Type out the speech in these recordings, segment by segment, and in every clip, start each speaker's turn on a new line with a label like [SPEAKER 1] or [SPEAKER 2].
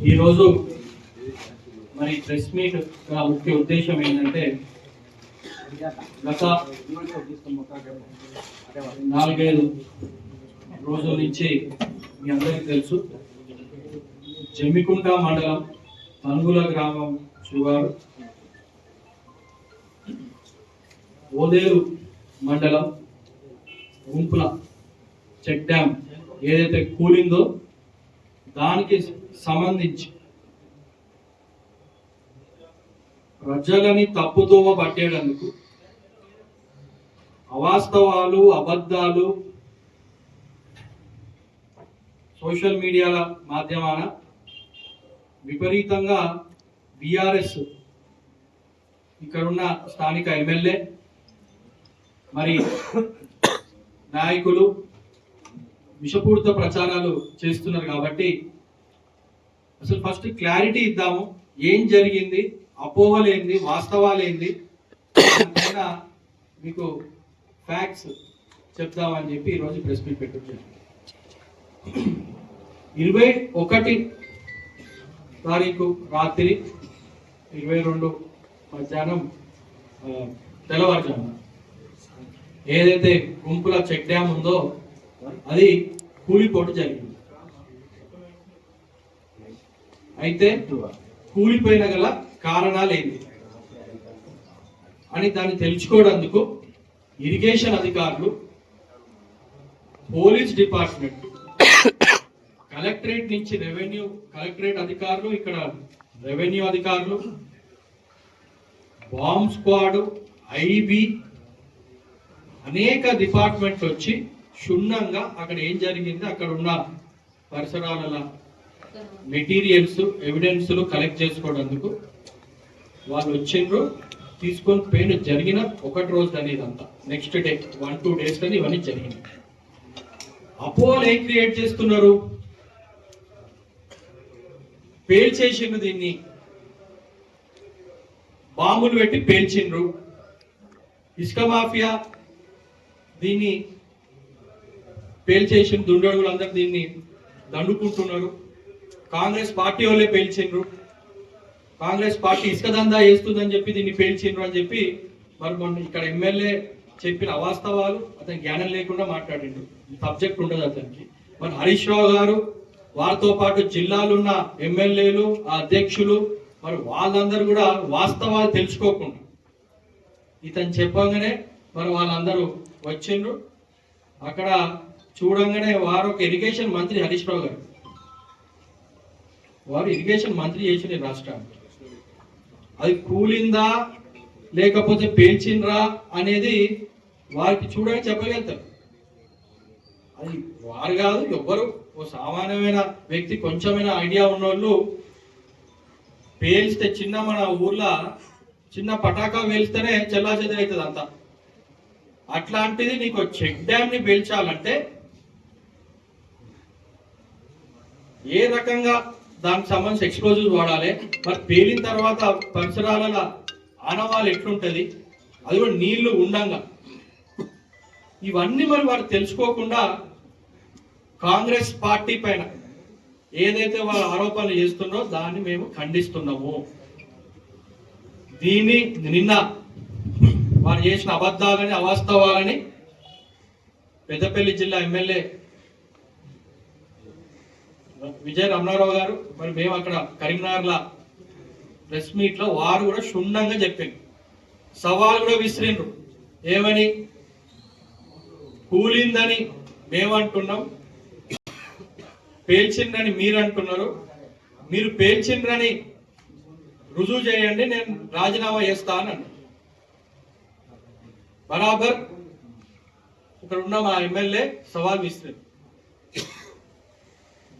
[SPEAKER 1] ఈరోజు మరి press meet ముఖ్య ఉద్దేశం ఏంటంటే గత నాలుగైదు రోజుల నుంచి మీ అందరికీ తెలుసు జమ్మికుంట మండలం తనుగుల గ్రామం శివారు ఓదేరు మండలం గుంపుల చెక్ డ్యామ్ ఏదైతే కూలిందో దానికి సంబంధించి. ప్రజలని తప్పుదోవ పట్టేటందుకు అవాస్తవాలు అబద్ధాలు సోషల్ మీడియాల మాధ్యమాన విపరీతంగా బీఆర్ఎస్ ఇక్కడున్న స్థానిక ఎమ్మెల్యే మరి నాయకులు విషపూరిత ప్రచారాలు చేస్తున్నారు కాబట్టి అసలు ఫస్ట్ క్లారిటీ ఇద్దాము. ఏం జరిగింది? అపోహలేంది వాస్తవాలేంది మీకు ఫ్యాక్ట్స్ చెప్తామని చెప్పి ఈరోజు ప్రెస్ మీట్ పెట్టొచ్చాను ఇరవై ఒకటి తారీఖు రాత్రి ఇరవై రెండు మధ్యాహ్నం ఆ, తెల్లవారుజామున ఏదైతే గుంపుల చెక్ డ్యామ్ ఉందో అది కూలిపోటు జరిగింది. అయితే కూలిపోయిన గల కారణాలు ఏంటి అని దాన్ని తెలుసుకోవడందుకు ఇరిగేషన్ అధికారులు పోలీస్ డిపార్ట్మెంట్ కలెక్టరేట్ నుంచి రెవెన్యూ కలెక్టరేట్ అధికారులు ఇక్కడ రెవెన్యూ అధికారులు బాంబ్ స్క్వాడ్ ఐబి అనేక డిపార్ట్మెంట్లు వచ్చి క్షుణ్ణంగా అక్కడ ఏం జరిగింది? అక్కడ ఉన్న పరిసరాల మెటీరియల్స్ ఎవిడెన్స్లు కలెక్ట్ చేసుకోవడందుకు వాళ్ళు వచ్చిండ్రు. తీసుకొని పోయిన జరిగిన ఒకటి రోజు అనేది అంతా next day one two days అని ఇవన్నీ జరిగింది అపోలో ఏం క్రియేట్ చేస్తున్నారు? పేల్చేసిండ్రు దీన్ని. బాంబులు పెట్టి పేల్చిండ్రు. ఇసుక మాఫియా దీన్ని పేల్చేసిన దుండగులు అందరు దీన్ని దండుకుంటున్నారు. కాంగ్రెస్ పార్టీ వాళ్ళే పేల్చిండ్రు కాంగ్రెస్ పార్టీ ఇసుక దందా వేస్తుందని చెప్పి దీన్ని పేల్చిండ్రు అని చెప్పి మరి మొన్న ఇక్కడ ఎమ్మెల్యే చెప్పిన అవాస్తవాలు అతని జ్ఞానం లేకుండా మాట్లాడిండు. సబ్జెక్ట్ ఉండదు అతనికి. మరి హరీష్ రావు గారు వారితో పాటు జిల్లాలున్న ఎమ్మెల్యేలు అధ్యక్షులు మరి వాళ్ళందరూ కూడా వాస్తవాలు తెలుసుకోకుండా. ఇతను చెప్పగానే మరి వాళ్ళందరూ వచ్చిండ్రు. అక్కడ చూడంగానే వారు ఒక ఇరిగేషన్ మంత్రి హరీష్ రావు గారు. వారు ఇరిగేషన్ మంత్రి చేసిన ఈ రాష్ట్రానికి అది కూలిందా లేకపోతే పేల్చిండ్రా అనేది వారికి చూడని చెప్పగలుగుతారు. అది వారు కాదు ఎవ్వరు ఓ సామాన్యమైన వ్యక్తి కొంచెమైనా ఐడియా ఉన్నోళ్ళు పేల్స్తే చిన్న మన ఊర్లో చిన్న పటాకా పేల్స్తేనే చెల్లా అవుతుంది అంతా అట్లాంటిది నీకు చెక్ డ్యామ్ని పేల్చాలంటే ఏ రకంగా దానికి సంబంధించి ఎక్స్ప్లోజివ్ వాడాలి మరి పేలిన తర్వాత పరిసరాల ఆనవాళ్ళు ఎట్లుంటుంది అది కూడా నీళ్ళు ఉండంగా. ఇవన్నీ మరి వారు తెలుసుకోకుండా కాంగ్రెస్ పార్టీ పైన ఏదైతే వాళ్ళు ఆరోపణలు చేస్తున్నారో దాన్ని మేము ఖండిస్తున్నాము. దీన్ని నిన్న వారు చేసిన అబద్ధాలని అవాస్తవాలని పెద్దపల్లి జిల్లా ఎమ్మెల్యే విజయ రమణారావు గారు మరి మేము అక్కడ కరీంనగర్ల ప్రెస్ మీట్లో వారు కూడా క్షుణ్ణంగా చెప్పారు. సవాల్ కూడా విసిరిండ్రు. ఏమని? కూలిందని మేమంటున్నాం. పేల్చిండ్రని మీరు అంటున్నారు మీరు పేల్చిండ్రని రుజువు చేయండి నేను రాజీనామా చేస్తాను బరాబర్ ఇక్కడ ఉన్న మా ఎమ్మెల్యే సవాల్ విసిరింది.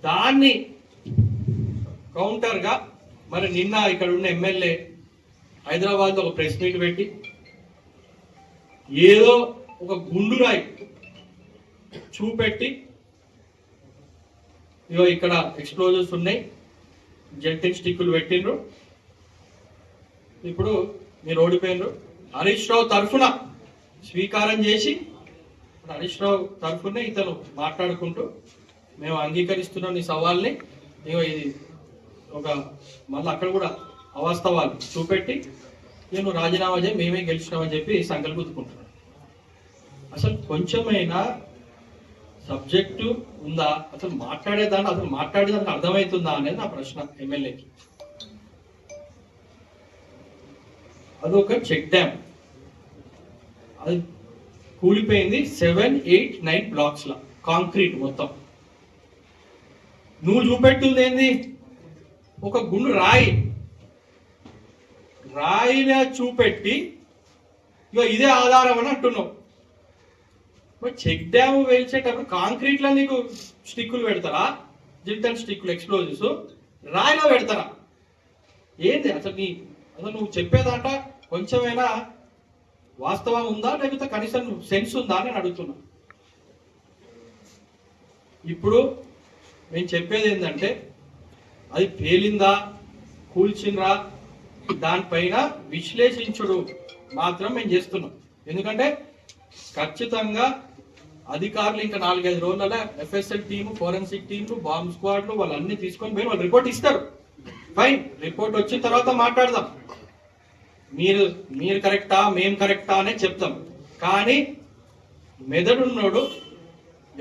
[SPEAKER 1] దాన్ని కౌంటర్గా మరి నిన్న ఇక్కడ ఉన్న ఎమ్మెల్యే హైదరాబాద్లో ఒక ప్రెస్ మీట్ పెట్టి ఏదో ఒక గుండురాయి చూపెట్టి ఇగో ఇక్కడ ఎక్స్ప్లోజర్స్ ఉన్నాయి. జెంటిన్ స్టిక్కులు పెట్టిండ్రు. ఇప్పుడు మీరు ఓడిపోయినరు. హరీష్ రావు తరఫున స్వీకారం చేసి హరీష్ రావు తరఫున ఇతను మాట్లాడుకుంటూ మేము అంగీకరిస్తున్నాం ఈ సవాల్ని. ఇగో ఇది ఒక మళ్ళీ అక్కడ కూడా అవాస్తవాలు చూపెట్టి నేను రాజీనామా చేయి మేమే గెలిచినామని చెప్పి సంకల్ప అసలు కొంచెమైనా సబ్జెక్టు ఉందా? అసలు మాట్లాడేదాన్ని అసలు మాట్లాడేదానికి అర్థమవుతుందా అనేది నా ప్రశ్న ఎమ్మెల్యేకి. అదొక చెక్ డ్యామ్. అది కూలిపోయింది సెవెన్ ఎయిట్ నైన్ బ్లాక్స్లో కాంక్రీట్ మొత్తం. నువ్వు చూపెట్టుంది ఏంది? ఒక గుండు రాయి. రాయిలా చూపెట్టి ఇక ఇదే ఆధారం అని అంటున్నావు. మరి చెక్ డ్యామ్ వేల్చేటప్పుడు కాంక్రీట్లో నీకు స్టిక్కులు పెడతారా? జిల్టన్ స్టిక్కులు ఎక్స్ప్లోజివ్స్ రాయిలో పెడతారా? ఏంది? అసలు నీ అసలు నువ్వు చెప్పేదాట కొంచెమైనా వాస్తవం ఉందా? లేకపోతే కనీసం సెన్స్ ఉందా అని అడుగుతున్నా. ఇప్పుడు నేను చెప్పేది ఏంటంటే అది పేలిందా కూల్చిండ్రా దానిపైన విశ్లేషించుడు మాత్రం మేము చేస్తున్నాం. ఎందుకంటే ఖచ్చితంగా అధికారులు ఇంకా నాలుగైదు రోజులలో ఎఫ్ఎస్ఎల్ టీము ఫోరెన్సిక్ టీంలు బాంబ్ స్క్వాడ్లు వాళ్ళన్నీ తీసుకొని పోయి వాళ్ళు రిపోర్ట్ ఇస్తారు. ఫైన్ రిపోర్ట్ వచ్చిన తర్వాత మాట్లాడదాం. మీరు మీరు కరెక్టా మేము కరెక్టా అనే చెప్తాం. కానీ మెదడున్నోడు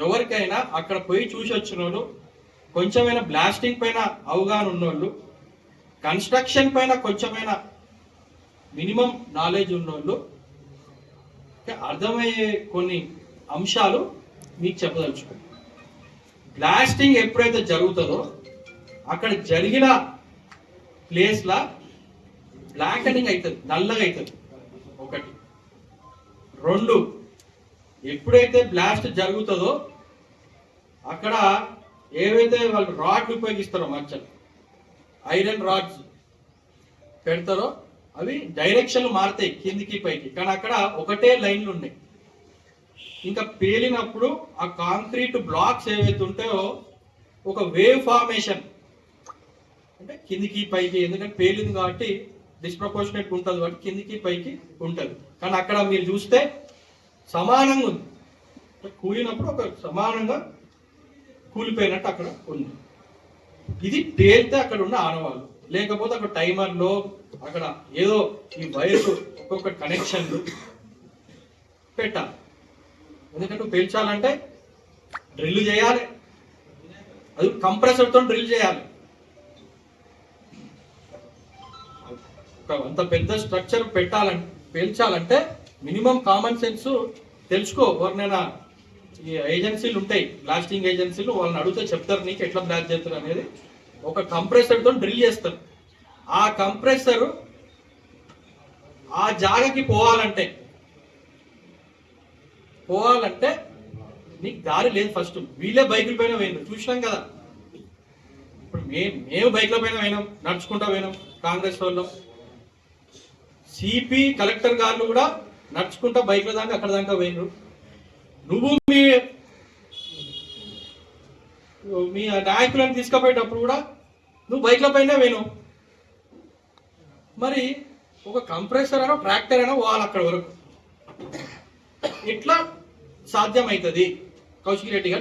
[SPEAKER 1] ఎవరికైనా అక్కడ పోయి చూసి వచ్చినోడు కొంచెమైనా బ్లాస్టింగ్ పైన అవగాహన ఉన్నోళ్ళు కన్స్ట్రక్షన్ పైన కొంచెమైనా మినిమం నాలెడ్జ్ ఉన్నోళ్ళు అర్థమయ్యే కొన్ని అంశాలు మీకు చెప్పదలుచుకో బ్లాస్టింగ్ ఎప్పుడైతే జరుగుతుందో అక్కడ జరిగిన ప్లేస్లా బ్లాకనింగ్ అవుతుంది నల్లగా అవుతుంది ఒకటి. రెండు. ఎప్పుడైతే బ్లాస్ట్ జరుగుతుందో అక్కడ ఏవైతే వాళ్ళు రాడ్ ఉపయోగిస్తారో మచ్చలు ఐరన్ రాడ్స్ పెడతారో అవి డైరెక్షన్లు మారుతాయి కిందికి పైకి. కానీ అక్కడ ఒకటే లైన్లు ఉన్నాయి. ఇంకా పేలినప్పుడు ఆ కాంక్రీట్ బ్లాక్స్ ఏవైతే ఉంటాయో ఒక వేవ్ ఫార్మేషన్ అంటే కిందికి పైకి ఎందుకంటే పేలింది కాబట్టి డిస్ప్రపోర్షనేట్ ఉంటుంది కాబట్టి కిందికి పైకి ఉంటుంది. కానీ అక్కడ మీరు చూస్తే సమానంగా ఉంది. కూలినప్పుడు ఒక సమానంగా కూలిపోయినట్టు అక్కడ ఉంది. ఇది పేలితే అక్కడ ఉన్న ఆనవాళ్ళు లేకపోతే అక్కడ టైమర్లో అక్కడ ఏదో ఈ వైర్ ఒక్కొక్క కనెక్షన్లు పెట్టాలి. ఎందుకంటే నువ్వు పేల్చాలంటే డ్రిల్ చేయాలి. అది కంప్రెసర్తో డ్రిల్ చేయాలి. ఒక అంత పెద్ద స్ట్రక్చర్ పెట్టాలంటే పేల్చాలంటే మినిమం కామన్ సెన్స్ తెలుసుకో ఎవరినైనా ఏజెన్సీలు ఉంటాయి. బ్లాస్టింగ్ ఏజెన్సీలు వాళ్ళని అడిగితే చెప్తారు నీకు ఎట్లా బ్లాస్ట్ చేస్తారు? అనేది ఒక కంప్రెసర్తో డ్రిల్ చేస్తారు. ఆ కంప్రెసర్ ఆ జాగకి పోవాలంటే పోవాలంటే నీకు దారి లేదు ఫస్ట్ వీళ్ళే బైకుల పైన పోయినారు. చూసినాం కదా. ఇప్పుడు మేము మేము బైక్ల పైన పోయినాం. నడుచుకుంటా పోయినాం. కాంగ్రెస్ వాళ్ళు. సిపి కలెక్టర్ గారు కూడా నడుచుకుంటా బైక్ల దాకా అక్కడ దాకా పోయినారు. నువ్వు మీ మీ నాయకులను తీసుకుపోయేటప్పుడు కూడా నువ్వు బైక్ల పైన పోయినావు మరి ఒక కంప్రెసర్ అయినా ట్రాక్టర్ అయినా పోవాలి అక్కడ వరకు. ఎట్లా సాధ్యమవుతుంది? కౌశిక్ రెడ్డి గారు